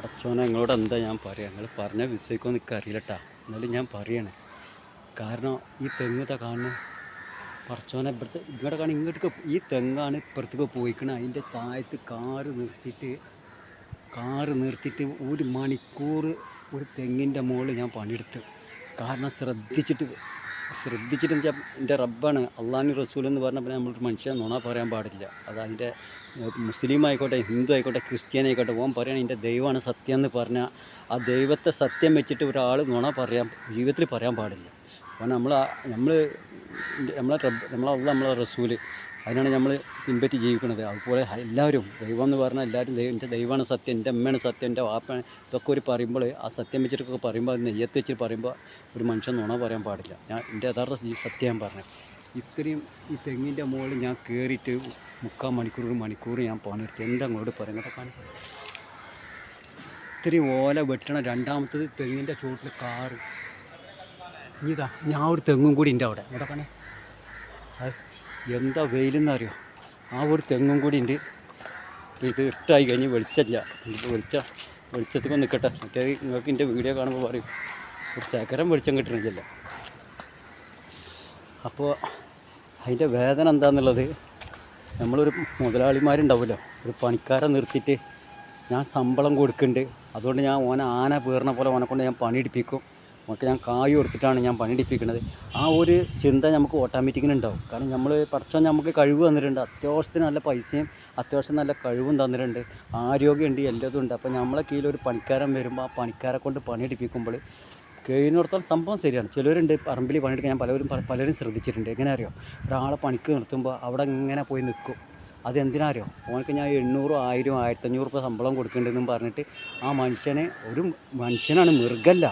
അടച്ചോനെ നിങ്ങളോട് എന്താ ഞാൻ പറയാം? നിങ്ങൾ പറഞ്ഞാൽ വിശ്വസിക്കുമോ എനിക്ക് അറിയില്ലട്ടാ. എന്നാലും ഞാൻ പറയണേ. കാരണം ഈ തെങ്ങത്തെ കാണുന്ന. പറച്ചോനെ ഇവിടുത്തെ ഇങ്ങോട്ട് കാണുക ഇങ്ങോട്ടേക്ക് ഈ തെങ്ങാണ് ഇപ്പുറത്തേക്ക് പോയിക്കണേ. അതിന്റെ താഴത്ത് കാറ് നിർത്തിയിട്ട് കാറ് നിർത്തിയിട്ട് ഒരു മണിക്കൂർ ഒരു തെങ്ങിന്റെ മുകളിൽ ഞാൻ പണിയെടുത്ത്. കാരണം ശ്രദ്ധിച്ചിട്ട് ശ്രദ്ധിച്ചിട്ട് എന്റെ റബ്ബാണ് അള്ളാഹി റസൂൽ എന്ന് പറഞ്ഞപ്പോൾ നമ്മളൊരു മനുഷ്യൻ നുണ പറയാൻ പാടില്ല. അത് അതിന്റെ മുസ്ലിം ആയിക്കോട്ടെ ഹിന്ദു ആയിക്കോട്ടെ ക്രിസ്ത്യൻ ആയിക്കോട്ടെ ഓൻ പറയുകയാണ് എന്റെ ദൈവമാണ് സത്യം എന്ന് പറഞ്ഞാൽ ആ ദൈവത്തെ സത്യം വെച്ചിട്ട് ഒരാൾ നുണ പറയാൻ ജീവിതത്തിൽ പറയാൻ പാടില്ല. അപ്പോൾ നമ്മൾ നമ്മൾ നമ്മളെ റബ്ബ് നമ്മളെ അള്ള നമ്മളെ റസൂൽ അതിനാണ് നമ്മൾ പിൻപറ്റി ജീവിക്കുന്നത്. അതുപോലെ എല്ലാവരും ദൈവം എന്ന് പറഞ്ഞാൽ എല്ലാവരും ദൈവം എന്റെ ദൈവമാണ് സത്യം എന്റെ അമ്മയാണ് സത്യം എന്റെ വാപ്പാണ് ഇതൊക്കെ ഒരു പറയുമ്പോൾ ആ സത്യം വെച്ചിട്ടൊക്കെ പറയുമ്പോൾ അത് നെയ്യത്ത് വെച്ച് പറയുമ്പോൾ ഒരു മനുഷ്യൻ നുണ പറയാൻ പാടില്ല. ഞാൻ എന്റെ യഥാർത്ഥ സത്യം ഞാൻ പറഞ്ഞത്. ഇത്രയും ഈ തെങ്ങിന്റെ മുകളിൽ ഞാൻ കയറിയിട്ട് മുക്കാൽ മണിക്കൂർ ഒരു മണിക്കൂർ ഞാൻ പണിയെടുത്ത് എന്താ അങ്ങോട്ട് പറയാം? കേട്ടോ ഇത്രയും ഓല വെട്ടണം രണ്ടാമത്തത് തെങ്ങിന്റെ ചുവട്ടിൽ കാറ്. ഇതാ ഞാൻ ഒരു തെങ്ങും കൂടി ഉണ്ട് അവിടെ. ഇവിടെ അത് എന്താ വെയിലെന്നറിയോ? ആ ഒരു തെങ്ങും കൂടി ഉണ്ട്. ഇത് ഇട്ടായി കഴിഞ്ഞ് വെളിച്ചമില്ല ഇത് വെളിച്ച വെളിച്ചത്തിൽ നിൽക്കട്ടെ മറ്റേ നിങ്ങൾക്ക് എന്റെ വീഡിയോ കാണുമ്പോൾ പറയും ഒരു ശേഖരം വെളിച്ചം കിട്ടണില്ല അപ്പോൾ അതിന്റെ വേദന എന്താണെന്നുള്ളത് നമ്മളൊരു മുതലാളിമാരുണ്ടാവുമല്ലോ. ഒരു പണിക്കാരെ നിർത്തിയിട്ട് ഞാൻ ശമ്പളം കൊടുക്കുന്നുണ്ട്. അതുകൊണ്ട് ഞാൻ ഓനെ ആന പേറിന പോലെ ഓനെ കൊണ്ട് ഞാൻ പണിയെടുപ്പിക്കും. ഓനക്ക് ഞാൻ കായ് കൊടുത്തിട്ടാണ് ഞാൻ പണിയെടുപ്പിക്കുന്നത് ആ ഒരു ചിന്ത നമുക്ക് ഓട്ടോമാറ്റിക്കിന് ഉണ്ടാവും. കാരണം നമ്മൾ പഠിച്ചാൽ നമുക്ക് കഴിവ് തന്നിട്ടുണ്ട്. അത്യാവശ്യത്തിന് നല്ല പൈസയും അത്യാവശ്യം നല്ല കഴിവും തന്നിട്ടുണ്ട്. ആരോഗ്യമുണ്ട് എല്ലാതും ഉണ്ട്. അപ്പോൾ നമ്മളെ കീഴിൽ ഒരു പണിക്കാരൻ വരുമ്പോൾ ആ പണിക്കാരെ കൊണ്ട് പണിയെടുപ്പിക്കുമ്പോൾ കഴിയുന്നിടത്തോളം സംഭവം ശരിയാണ്. ചിലവരുണ്ട് പറമ്പിൽ പണിയെടുക്കാൻ ഞാൻ പലവരും പലരും ശ്രദ്ധിച്ചിട്ടുണ്ട്. എങ്ങനെ അറിയോ ഒരാളെ പണിക്ക് നിർത്തുമ്പോൾ അവിടെ ഇങ്ങനെ പോയി നിൽക്കും. അതെന്തിനാറിയോ ഓനക്ക് ഞാൻ എണ്ണൂറും ആയിരം ആയിരത്തഞ്ഞൂറ് രൂപ ശമ്പളം കൊടുക്കേണ്ടതെന്നും പറഞ്ഞിട്ട് ആ മനുഷ്യനെ ഒരു മനുഷ്യനാണ് മൃഗല്ല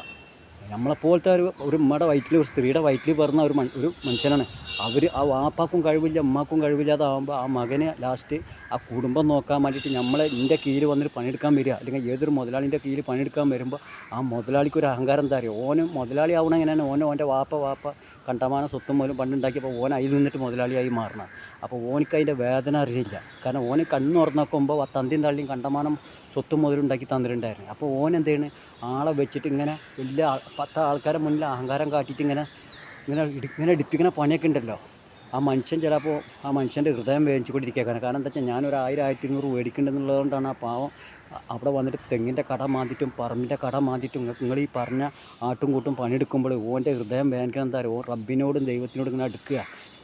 നമ്മളെപ്പോലത്തെ ഒരു ഒരു ഉമ്മയുടെ വയറ്റിൽ ഒരു സ്ത്രീയുടെ വയറ്റിൽ പറഞ്ഞ ഒരു ഒരു മനുഷ്യനാണ്. അവർ ആ വാപ്പാക്കും കഴിവില്ല അമ്മാക്കും കഴിവില്ലാതാവുമ്പോൾ ആ മകനെ ലാസ്റ്റ് ആ കുടുംബം നോക്കാൻ വേണ്ടിയിട്ട് നമ്മളെ എന്റെ കീഴിൽ വന്നിട്ട് പണിയെടുക്കാൻ വരിക. അല്ലെങ്കിൽ ഏതൊരു മുതലാളിന്റെ കീഴിൽ പണിയെടുക്കാൻ വരുമ്പോൾ ആ മുതലാളിക്ക് ഒരു അഹങ്കാരം എന്താ അറിയോ? ഓന് മുതലാളി ആവണം എങ്ങനെയാണ്? ഓന് ഓന്റെ വാപ്പ വാപ്പ കണ്ടമാന സ്വത്തും പോലും പണ്ടുണ്ടാക്കിയപ്പോൾ ഓൻ അതിൽ നിന്നിട്ട് മുതലാളിയായി മാറണം. അപ്പോൾ ഓനിക്ക് അതിന്റെ വേദന അറിയില്ല. കാരണം ഓന് കണ്ണ് തുറന്നോക്കുമ്പോൾ ആ തന്തിയും തള്ളിയും കണ്ടമാനം സ്വത്തും മുതലുണ്ടാക്കി തന്നിട്ടുണ്ടായിരുന്നു. അപ്പോൾ ഓൻ എന്ത് ചെയ്യണ്? ആളെ വെച്ചിട്ട് ഇങ്ങനെ വലിയ പത്ത് ആൾക്കാരെ മുന്നിൽ അഹങ്കാരം കാട്ടിയിട്ട് ഇങ്ങനെ ഇങ്ങനെ ഇങ്ങനെ ഇടിപ്പിക്കുന്ന പണിയൊക്കെ ഉണ്ടല്ലോ. ആ മനുഷ്യൻ ചിലപ്പോൾ ആ മനുഷ്യന്റെ ഹൃദയം വേദിച്ചുകൊണ്ടിരിക്കുകയാണ്. കാരണം എന്താ വെച്ചാൽ ഞാനൊരു ആയിരം ആയിരത്തി ഇരുന്നൂറ് മേടിക്കേണ്ടതെന്നുള്ളതുകൊണ്ടാണ് ആ പാവം അവിടെ വന്നിട്ട് തെങ്ങിന്റെ കട മാന്തിട്ടും പറമ്പിന്റെ കട മാന്തിട്ടും നിങ്ങൾ ഈ പറഞ്ഞ ആട്ടും കൂട്ടും പണിയെടുക്കുമ്പോൾ ഓന്റെ ഹൃദയം വേദനിക്കാൻ എന്താ പറയുക റബ്ബിനോടും ദൈവത്തിനോടും ഇങ്ങനെ അടുക്കുക.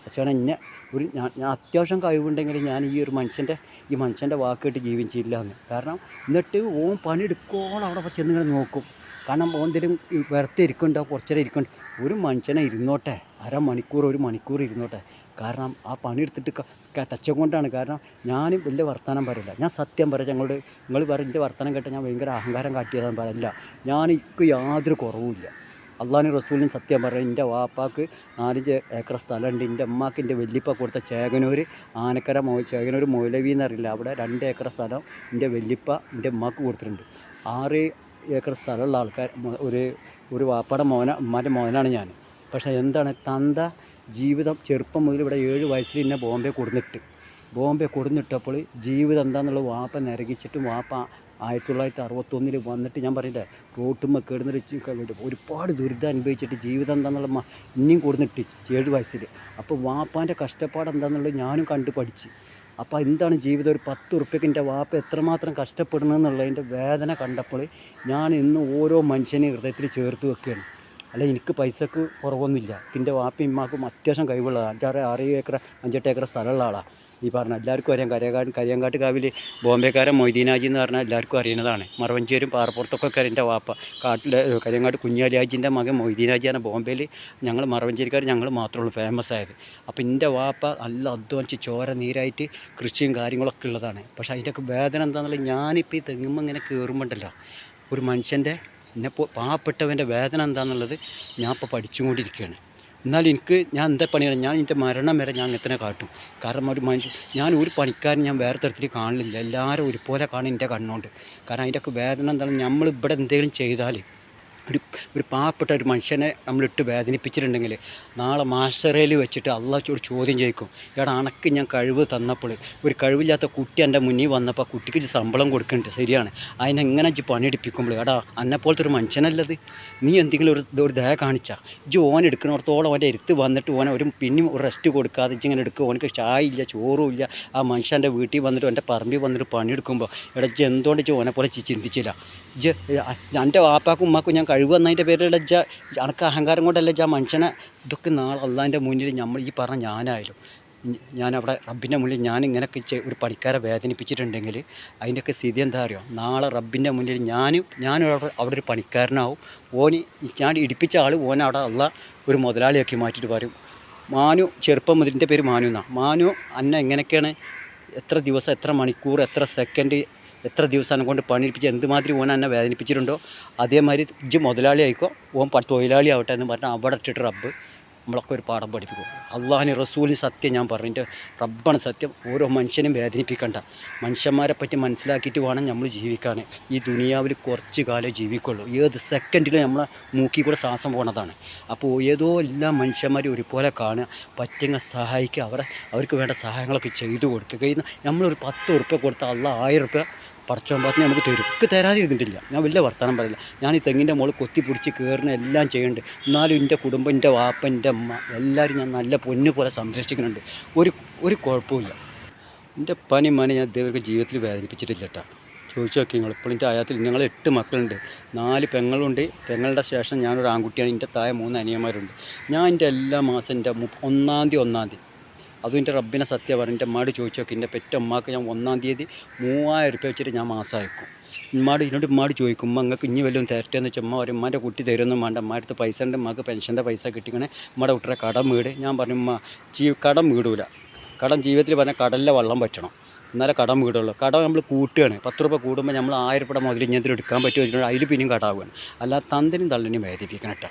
പക്ഷേ എന്നെ ഒരു ഞാൻ ഞാൻ അത്യാവശ്യം കഴിവുണ്ടെങ്കിൽ ഞാൻ ഈ ഒരു മനുഷ്യന്റെ ഈ മനുഷ്യന്റെ വാക്കിട്ട് കേട്ട് ജീവിച്ചില്ല എന്ന് കാരണം എന്നിട്ട് ഓൻ പണിയെടുക്കോളം അവിടെ ചെന്നിങ്ങനെ നോക്കും. കാരണം ഓന്തിലും വെറുതെ ഇരിക്കുന്നുണ്ടോ കുറച്ചേരം ഇരിക്കുന്നുണ്ട് ഒരു മനുഷ്യനെ ഇരുന്നോട്ടെ. അരമണിക്കൂർ ഒരു മണിക്കൂർ ഇരുന്നോട്ടെ. കാരണം ആ പണിയെടുത്തിട്ട് തച്ചം കൊണ്ടാണ്. കാരണം ഞാനും വലിയ വർത്തമാനം പറയില്ല. ഞാൻ സത്യം പറയാം ഞങ്ങളോട് നിങ്ങൾ പറയും എന്റെ വർത്തമാനം കേട്ടാൽ ഞാൻ ഭയങ്കര അഹങ്കാരം കാട്ടിയതാണ് പറയില്ല. ഞാൻ യാതൊരു കുറവുമില്ല. അള്ളാഹിനും റസൂലിനും സത്യം പറയാം. എന്റെ വാപ്പാക്ക് നാലഞ്ച് ഏക്കർ സ്ഥലമുണ്ട്. എന്റെ അമ്മാക്ക് എന്റെ വല്യപ്പ കൊടുത്ത ചേകനൂർ ആനക്കര മോ ചേകനൂർ മൗലവി എന്നറിയില്ല. അവിടെ രണ്ട് ഏക്കർ സ്ഥലം എന്റെ വല്യപ്പ എന്റെ അമ്മാക്ക് കൊടുത്തിട്ടുണ്ട്. ആറ് ഏക്കർ സ്ഥലമുള്ള ആൾക്കാർ ഒരു ഒരു വാപ്പയുടെ മോന ഉമ്മാന്റെ മോനാണ് ഞാൻ. പക്ഷേ എന്താണ് തന്ത ജീവിതം ചെറുപ്പം മുതൽ ഇവിടെ ഏഴ് വയസ്സിൽ എന്നെ ബോംബെ കൊടുന്നിട്ട്. ബോംബെ കൊടുന്നിട്ടപ്പോൾ ജീവിതം എന്താണെന്നുള്ള വാപ്പ നിരകിച്ചിട്ടും വാപ്പ ആയിരത്തി തൊള്ളായിരത്തി അറുപത്തൊന്നിൽ വന്നിട്ട് ഞാൻ പറയില്ലേ റോട്ടുമ്മ കിടന്നിട്ട് ഒരുപാട് ദുരിതം അനുഭവിച്ചിട്ട് ജീവിതം എന്താണെന്നുള്ള ഇനിയും കൊടുന്നിട്ട് ഏഴ് വയസ്സിൽ അപ്പോൾ വാപ്പാന്റെ കഷ്ടപ്പാട് എന്താണെന്നുള്ളത് ഞാനും കണ്ടു പഠിച്ച്. അപ്പോൾ എന്താണ് ജീവിതം? ഒരു പത്ത് ഉറുപ്പ്യക്ക് എന്റെ വാപ്പ എത്രമാത്രം കഷ്ടപ്പെടണമെന്നുള്ളതിന്റെ വേദന കണ്ടപ്പോൾ ഞാൻ ഇന്ന് ഓരോ മനുഷ്യനെയും ഹൃദയത്തിൽ ചേർത്ത് വെക്കുകയാണ്. അല്ല എനിക്ക് പൈസക്ക് കുറവൊന്നുമില്ല. എന്റെ വാപ്പയും ഇമ്മാക്കും അത്യാവശ്യം കഴിവുള്ളതാണ് അഞ്ചാറ് ആറ് ഏക്കർ അഞ്ചെട്ട് ഏക്കർ സ്ഥലമുള്ള ആളാണ് ഈ പറഞ്ഞ എല്ലാവർക്കും അറിയാം. കരിയങ്കാട് കരിയങ്കാട്ട് കാവിൽ ബോംബെക്കാരൻ മൊയ്തീനാജി എന്ന് പറഞ്ഞാൽ എല്ലാവർക്കും അറിയുന്നതാണ്. മറവഞ്ചേരും പാറപ്പുറത്തൊക്കെ എന്റെ വാപ്പ. കാട്ടിലെ കരിയങ്കാട് കുഞ്ഞാലിയാജിന്റെ മകൻ മൊയ്തീനാജിയാണ് ബോംബെയിൽ ഞങ്ങൾ മറവഞ്ചേരിക്കാർ ഞങ്ങൾ മാത്രമേ ഉള്ളൂ ഫേമസ് ആയത്. അപ്പോൾ എന്റെ വാപ്പ നല്ല അധ്വാനിച്ച് ചോര നീരായിട്ട് കൃഷിയും കാര്യങ്ങളൊക്കെ ഉള്ളതാണ്. പക്ഷേ അതിന്റെയൊക്കെ വേദന എന്താണെന്നുള്ളത് ഞാനിപ്പോൾ ഈ തെങ്ങുമ്പോൾ ഇങ്ങനെ കയറുമ്പോണ്ടല്ലോ ഒരു മനുഷ്യന്റെ എന്നെപ്പോൾ പാവപ്പെട്ടവന്റെ വേദന എന്താണെന്നുള്ളത് ഞാൻ ഇപ്പോൾ പഠിച്ചുകൊണ്ടിരിക്കുകയാണ്. എന്നാലും എനിക്ക് ഞാൻ എന്താ പണിയാണ്? ഞാൻ എന്റെ മരണം വരെ ഞാൻ അങ്ങനെ കാട്ടും. കാരണം ഒരു മനുഷ്യൻ ഞാൻ ഒരു പണിക്കാരൻ ഞാൻ വേറെ തരത്തിൽ കാണില്ല. എല്ലാവരും ഒരുപോലെ കാണും എന്റെ കണ്ണുകൊണ്ട്. കാരണം അതിന്റെയൊക്കെ വേദന എന്താണ് നമ്മൾ ഇവിടെ എന്തെങ്കിലും ചെയ്താൽ ഒരു ഒരു പാവപ്പെട്ട ഒരു മനുഷ്യനെ നമ്മളിട്ട് വേദനിപ്പിച്ചിട്ടുണ്ടെങ്കിൽ നാളെ മാസ്റ്ററയിൽ വെച്ചിട്ട് അള്ളാഹോട് ചോദ്യം ചോദിക്കും എടാ അണക്ക് ഞാൻ കഴിവ് തന്നപ്പോൾ ഒരു കഴിവില്ലാത്ത കുട്ടി എന്റെ മുന്നിൽ വന്നപ്പോൾ കുട്ടിക്ക് ശമ്പളം കൊടുക്കുന്നുണ്ട് ശരിയാണ്. അതിനെങ്ങനെ ഇജ്ജ് പണിയെടുപ്പിക്കുമ്പോൾ? എടാ പോലത്തെ ഒരു മനുഷ്യനല്ലത്. നീ എന്തെങ്കിലും ഒരു ഒരു ദയ കാണിച്ചാൽ ഇജ്ജ് ഓൻ എടുക്കുന്നിടത്തോളം അവന്റെ എടുത്ത് വന്നിട്ട് ഓനെ ഒരു പിന്നെയും ഒരു റെസ്റ്റ് കൊടുക്കാതെ ഇങ്ങനെ എടുക്കുക ഓനക്ക് ചായ ഇല്ല ചോറും ഇല്ല. ആ മനുഷ്യന്റെ വീട്ടിൽ വന്നിട്ട് എന്റെ പറമ്പിൽ വന്നിട്ട് പണിയെടുക്കുമ്പോൾ എടാ ഇജ്ജ് എന്തുകൊണ്ട് ഇജ്ജ് ഓനെ പോലെ ചിന്തിച്ചില്ല? ഇജ്ജ് എന്റെ വാപ്പാക്കും ഉമ്മാക്കും ഞാൻ കഴിവ് വന്നതിന്റെ പേരിലുള്ള ജ അനക്ക് അഹങ്കാരം കൊണ്ടല്ല ജ മനുഷ്യനെ ഇതൊക്കെ നാളെ അള്ളാന്റെ മുന്നിൽ നമ്മൾ ഈ പറഞ്ഞ ഞാനായാലും ഞാനവിടെ റബ്ബിന്റെ മുന്നിൽ ഞാൻ ഇങ്ങനെയൊക്കെ ഒരു പണിക്കാരെ വേദനിപ്പിച്ചിട്ടുണ്ടെങ്കിൽ അതിന്റെയൊക്കെ സ്ഥിതി എന്താ അറിയോ? നാളെ റബ്ബിന്റെ മുന്നിൽ ഞാനും ഞാനും അവിടെ ഒരു പണിക്കാരനാവും. ഓന് ഞാൻ ഇടിപ്പിച്ച ആൾ ഓൻ അവിടെ ഉള്ള ഒരു മുതലാളിയാക്കി മാറ്റിയിട്ട് പറയും. മാനു ചെറുപ്പം മുതലിന്റെ പേര് മാനു എന്നാണ് മാനു അന്ന എങ്ങനെയൊക്കെയാണ്? എത്ര ദിവസം എത്ര മണിക്കൂർ എത്ര സെക്കൻഡ് എത്ര ദിവസം കൊണ്ട് പണിയിപ്പിച്ച് എന്തുമാതിരി ഓൻ എന്നെ വേദനിപ്പിച്ചിട്ടുണ്ടോ അതേമാതിരി ഇജ്ജ് മുതലാളി ആയിക്കോ ഓൻ പ- തൊഴിലാളി ആവട്ടെ എന്ന് പറഞ്ഞാൽ അവിടെ ഇട്ടിട്ട് റബ്ബ് നമ്മളൊക്കെ ഒരു പാഠം പഠിപ്പിക്കും. അള്ളാഹിന് റസൂലിന് സത്യം ഞാൻ പറഞ്ഞു. റബ്ബാണ് സത്യം. ഓരോ മനുഷ്യനും വേദനിപ്പിക്കണ്ട. മനുഷ്യന്മാരെ പറ്റി മനസ്സിലാക്കിയിട്ട് വേണം നമ്മൾ ജീവിക്കാൻ. ഈ ദുനിയാവിൽ കുറച്ച് കാലം ജീവിക്കുള്ളൂ. ഏത് സെക്കൻഡിലും നമ്മളെ മൂക്കി കൂടെ ശ്വാസം പോണതാണ്. അപ്പോൾ ഏതോ എല്ലാ മനുഷ്യന്മാരും ഒരുപോലെ കാണുക പറ്റുന്ന സഹായിക്കുക അവരെ അവർക്ക് വേണ്ട സഹായങ്ങളൊക്കെ ചെയ്തു കൊടുക്കുക. കഴിയുന്ന നമ്മളൊരു പത്ത് ഉറുപ്പ്യ കൊടുത്താൽ അള്ള ആയിരം ഉറുപ്പ്യ പറഞ്ഞ് നമുക്ക് തരും തരാതെ ഇരുന്നിട്ടില്ല. ഞാൻ വലിയ വർത്തമാനം പറയില്ല. ഞാൻ ഈ തെങ്ങിന്റെ മുകളിൽ കൊത്തി പിടിച്ച് കയറുന്ന എല്ലാം ചെയ്യുന്നുണ്ട് എന്നാലും എന്റെ കുടുംബം എന്റെ വാപ്പ എന്റെ അമ്മ എല്ലാവരും ഞാൻ നല്ല പൊന്നു പോലെ സംരക്ഷിക്കുന്നുണ്ട്. ഒരു ഒരു കുഴപ്പമില്ല എന്റെ പനി മനി ഞാൻ ഇതേവർക്ക് ജീവിതത്തിൽ വേദനിപ്പിച്ചിട്ടില്ല കേട്ടോ ചോദിച്ചു നോക്കി നിങ്ങൾ ഇപ്പോൾ എന്റെ ആയത്തിൽ ഞങ്ങൾ എട്ട് മക്കളുണ്ട്. നാല് പെങ്ങളുണ്ട്. പെങ്ങളുടെ ശേഷം ഞാനൊരു ആൺകുട്ടിയാണ്. എന്റെ താഴെ മൂന്ന് അനിയന്മാരുണ്ട്. ഞാൻ എന്റെ എല്ലാ മാസം എന്റെ ഒന്നാം തീയതി ഒന്നാം തീയതി അതും എന്റെ റബ്ബിനെ സത്യം പറഞ്ഞു എന്റെ ഉമ്മാട് ചോദിച്ചു നോക്കി എന്റെ പെറ്റ അമ്മയ്ക്ക് ഞാൻ ഒന്നാം തീയതി മൂവായിരം റുപ്യ വെച്ചിട്ട് ഞാൻ മാസം അയക്കും. ഉമ്മാട് ഇതിനോട് ഉമ്മാട് ചോദിക്കും ഉമ്മ നിങ്ങൾക്ക് ഇനി വല്ലതും തരട്ടെ എന്ന് വെച്ചാൽ ഉമ്മ പറയും ഉമ്മാന്റെ കുട്ടി തരുമെന്നും വേണ്ട അമ്മയുടെ പൈസ ഉണ്ട് ഉമ്മക്ക് പെൻഷന്റെ പൈസ കിട്ടിക്കണേ ഉമ്മയുടെ കുട്ടിയുടെ കടം വീട്. ഞാൻ പറഞ്ഞു ഉമ്മ ജീ കടം വീടൂല. കടം ജീവിതത്തിൽ പറഞ്ഞാൽ കടലിലെ വള്ളം പറ്റണം. എന്നാലേ കടം വീടുള്ളൂ. കടം നമ്മൾ കൂട്ടുകയാണ്. പത്ത് രൂപ കൂടുമ്പോൾ നമ്മൾ ആയിരം രൂപ മുതൽ ഇങ്ങനത്തെ എടുക്കാൻ പറ്റുമോ വെച്ചിട്ടുണ്ടെങ്കിൽ അതിൽ പിന്നെയും കടാവുകയാണ് അല്ലാതെ തന്തിനും തള്ളിനും വേദനിപ്പിക്കണം കേട്ടോ.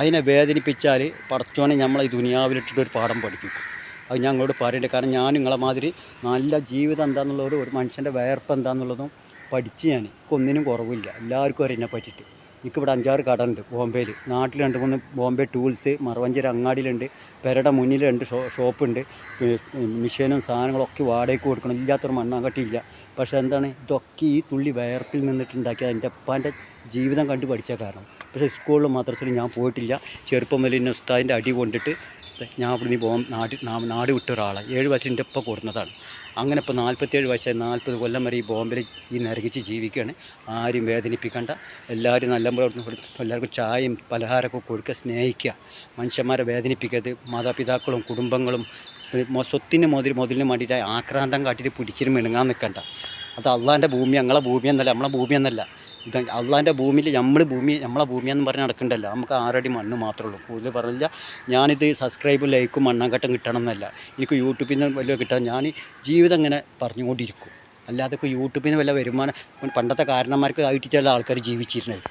അതിനെ വേദനിപ്പിച്ചാൽ പടച്ചോനെ നമ്മളെ ഈ ദുനിയാവിലിട്ടിട്ട് ഒരു പാഠം പഠിപ്പിക്കും. അത് ഞങ്ങളോട് അങ്ങോട്ട് പറയണ്ടേ. കാരണം ഞാൻ നിങ്ങളെ മാതിരി നല്ല ജീവിതം എന്താണെന്നുള്ളതും ഒരു മനുഷ്യന്റെ വേർപ്പ് എന്താണെന്നുള്ളതും പഠിച്ച് ഞാൻ. ഒന്നിനും കുറവില്ല. എല്ലാവർക്കും അറിയാം എന്നെ പറ്റിയിട്ട്. എനിക്കിവിടെ അഞ്ചാറ് കട ഉണ്ട് ബോംബെയിൽ. നാട്ടിൽ രണ്ട് മൂന്ന് ബോംബെ ടൂൾസ് മറവഞ്ചേരി അങ്ങാടിയിലുണ്ട് പെരയുടെ മുന്നിൽ രണ്ട് ഷോ ഷോപ്പുണ്ട്. മിഷീനും സാധനങ്ങളൊക്കെ വാടകയ്ക്ക് കൊടുക്കണം. ഇല്ലാത്തൊരു മണ്ണാങ്കട്ടിയില്ല. പക്ഷേ എന്താണ് ഇതൊക്കെ ഈ തുള്ളി വയർപ്പിൽ നിന്നിട്ടുണ്ടാക്കിയ എന്റെ അപ്പാന്റെ ജീവിതം കണ്ടു പഠിച്ച കാരണം. പക്ഷേ സ്കൂളിൽ മദ്രസയിലും ഞാൻ പോയിട്ടില്ല. ചെറുപ്പം മുതൽ എന്നെ ഉസ്താദിന്റെ അടി കൊണ്ടിട്ട് ഞാൻ അവിടെ നിന്ന് പോകാൻ നാട് നാട് വിട്ട ഒരാളാണ് ഏഴ് വയസ്സിൽ എന്റെ ഒപ്പം കൊടുക്കുന്നതാണ് അങ്ങനെ ഇപ്പോൾ നാൽപ്പത്തേഴ് വയസ്സായി നാൽപ്പത് കൊല്ലം വരെ ഈ ബോംബെയിൽ ഈ നരകിച്ച് ജീവിക്കുകയാണ് ആരും വേദനിപ്പിക്കേണ്ട. എല്ലാവരും നല്ലപോലെ എല്ലാവർക്കും ചായയും പലഹാരമൊക്കെ കൊടുക്കുക സ്നേഹിക്കുക. മനുഷ്യന്മാരെ വേദനിപ്പിക്കരുത്. മാതാപിതാക്കളും കുടുംബങ്ങളും സ്വത്തിന് മുതൽ മുതലിന് വേണ്ടിയിട്ട് ആക്രാന്തം കാട്ടിയിട്ട് പിടിച്ചിട്ട് മിണങ്ങാൻ നിൽക്കണ്ട അത് അള്ളാന്റെ ഭൂമി ഞങ്ങളെ ഭൂമി എന്നല്ല നമ്മളെ ഭൂമി എന്നല്ല. ഇത് അള്ളാന്റെ ഭൂമിയിൽ നമ്മൾ ഭൂമി നമ്മളെ ഭൂമി എന്ന് പറഞ്ഞ് നടക്കണ്ടല്ലോ. നമുക്ക് ആറടി മണ്ണ് മാത്രമേ ഉള്ളൂ. കൂടുതൽ പറഞ്ഞില്ല ഞാനിത് സബ്സ്ക്രൈബ് ലൈക്കും മണ്ണാങ്കട്ടം കിട്ടണം എന്നല്ല. എനിക്ക് യൂട്യൂബിൽ നിന്ന് വല്ല കിട്ടാൻ ഞാൻ ജീവിതം ഇങ്ങനെ പറഞ്ഞുകൊണ്ടിരിക്കും. അല്ലാതെ ഇപ്പോൾ യൂട്യൂബിൽ നിന്ന് വല്ല വരുമാനം പണ്ടത്തെ കാരണന്മാർക്ക് ആയിട്ട് ചില ആൾക്കാർ ജീവിച്ചിരുന്നത്.